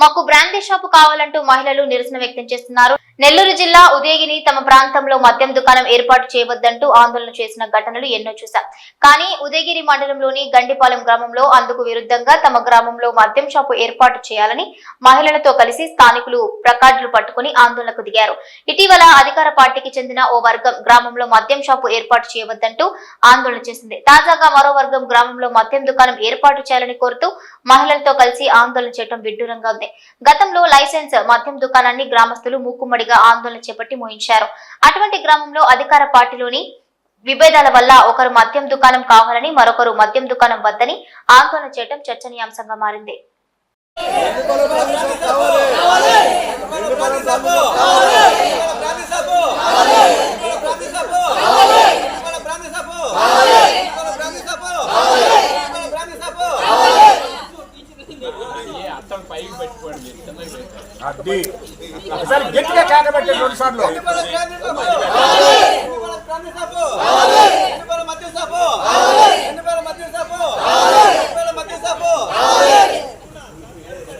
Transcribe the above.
మాకు brandy shop కావాలంటూ మహిళలు నిరసన వ్యక్తం చేస్తున్నారు. నెల్లూరు జిల్లా ఉదయగిని తమ ప్రాంతంలో మద్యం దుకాణం ఏర్పాటు చేయవద్దంటూ ఆందోళన చేసిన ఘటనలు ఎన్నో చూశాం. కానీ ఉదయగిరి మండలంలోని గండిపాలెం గ్రామంలో అందుకు విరుద్ధంగా తమ గ్రామంలో మద్యం షాపు ఏర్పాటు చేయాలని మహిళలతో కలిసి స్థానికులు ప్రకార్డులు పట్టుకుని ఆందోళనకు దిగారు. ఇటీవల అధికార పార్టీకి చెందిన ఓ వర్గం గ్రామంలో మద్యం షాపు ఏర్పాటు చేయవద్దంటూ ఆందోళన చేసింది. తాజాగా మరో వర్గం గ్రామంలో మద్యం దుకాణం ఏర్పాటు చేయాలని కోరుతూ మహిళలతో కలిసి ఆందోళన చేయడం విడ్డూరంగా ఉంది. గతంలో లైసెన్స్ మద్యం దుకాణాన్ని గ్రామస్తులు మూకుమ్మడిగా ఆందోళన చేపట్టి మోయించారు. అటువంటి గ్రామంలో అధికార పార్టీలోని విభేదాల వల్ల ఒకరు మద్యం దుకాణం కావాలని మరొకరు మద్యం దుకాణం వద్దని ఆందోళన చేయడం చర్చనీయాంశంగా మారింది. అది ఒకసారి గట్టిగా కాకబెట్టే రెండు సార్లు.